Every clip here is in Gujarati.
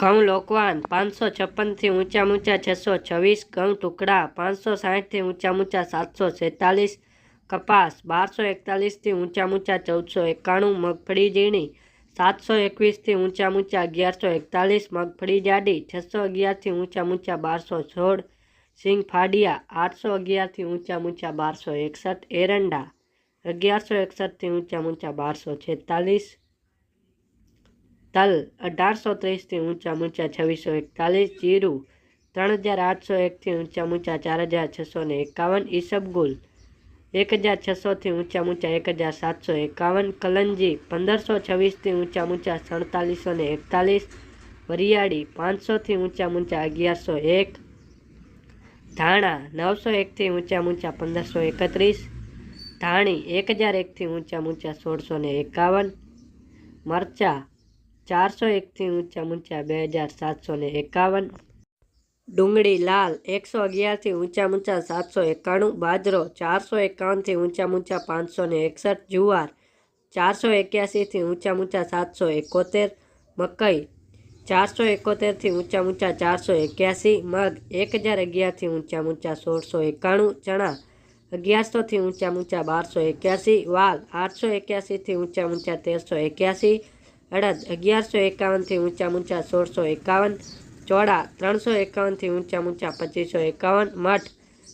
ઘઉં લોકવાન, પાંચસો છપ્પનથી ઊંચા ઊંચા છસો છવ્વીસ, ઘઉં ટુકડા પાંચસો સાહીઠથી ઊંચા ઊંચા સાતસો છેતાલીસ, કપાસ બારસો એકતાલીસથી ઊંચા ઊંચા ચૌદસો એકાણું, મગફળી ઝીણી સાતસો એકવીસથી ઊંચા ઊંચા અગિયારસો એકતાલીસ, મગફળી જાડી છસો અગિયારથી ઊંચા ઊંચા બારસો સોળ, સિંગ ફાડિયા આઠસો અગિયારથી ઊંચા ઊંચા બારસો એકસઠ, એરંડા અગિયારસો એકસઠથી ઊંચા ઊંચા બારસો છેતાલીસ તલ અઢારસો ત્રીસથી ઊંચા ઊંચા છવ્વીસો એકતાલીસ જીરું ત્રણ હજાર આઠસો એકથી ઊંચા ઊંચા ચાર હજાર છસો ને એકાવન ઈસબગુલ એક હજાર છસોથી ઊંચા ઊંચા એક હજાર સાતસો એકાવન, કલંજી પંદરસો છવ્વીસથી ઊંચા ઊંચા સડતાલીસો ને એકતાલીસ, વરિયાળી પાંચસોથી ઊંચા ઊંચા અગિયારસો એક, ધાણા નવસો એકથી ઊંચા ઊંચા પંદરસો એકત્રીસ, ધાણી એક હજાર એકથી ઊંચા ઊંચા સોળસો ને એકાવન, મરચા ચારસો એકથી ઊંચા ઊંચા બે હજાર સાતસો ને એકાવન. ડુંગળી લાલ એકસો અગિયારથી ઊંચા ઊંચા સાતસો એકાણું. બાજરો ચારસો એકાવનથી ઊંચા ઊંચા પાંચસો ને એકસઠ. જુવાર ચારસો એક્યાસીથી ઊંચા ઊંચા સાતસો એકોતેર. મકઈ ચારસો એકોતેરથી ઊંચા ઊંચા ચારસો એક્યાસી. મગ એક હજાર અગિયારથી ઊંચા ઊંચા સોળસો એકાણું. ચણા અગિયારસોથી ઊંચા ઊંચા બારસો એક્યાસી. વાલ આઠસો એક્યાસીથી ઊંચા ઊંચા તેરસો એક્યાસી. અડદ અગિયારસો એકાવનથી ઊંચા ઊંચા સોળસો એકાવન, ચોળા ત્રણસો એકાવનથી ઊંચા ઊંચા પચીસો એકાવન, મઠ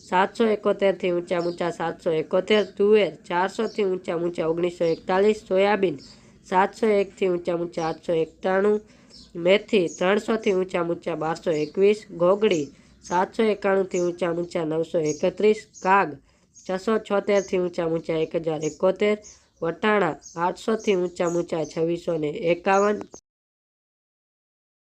સાતસો એકોતેરથી ઊંચા ઊંચા સાતસો એકોતેર, તુવેર ચારસોથી ઊંચા ઊંચા ઓગણીસો એકતાલીસ, સોયાબીન સાતસો એકથી ઊંચા ઊંચા આઠસો એકાણું, મેથી ત્રણસોથી ઊંચા ઊંચા બારસો એકવીસ ગોગડી સાતસો એકાણુંથી ઊંચા ઊંચા નવસો એકત્રીસ, કાગ છસો છોતેરથી ઊંચા ઊંચા એક હજાર એકોતેર વટાણા આઠસોથી ઊંચા ઊંચા છવ્વીસો ને એકાવન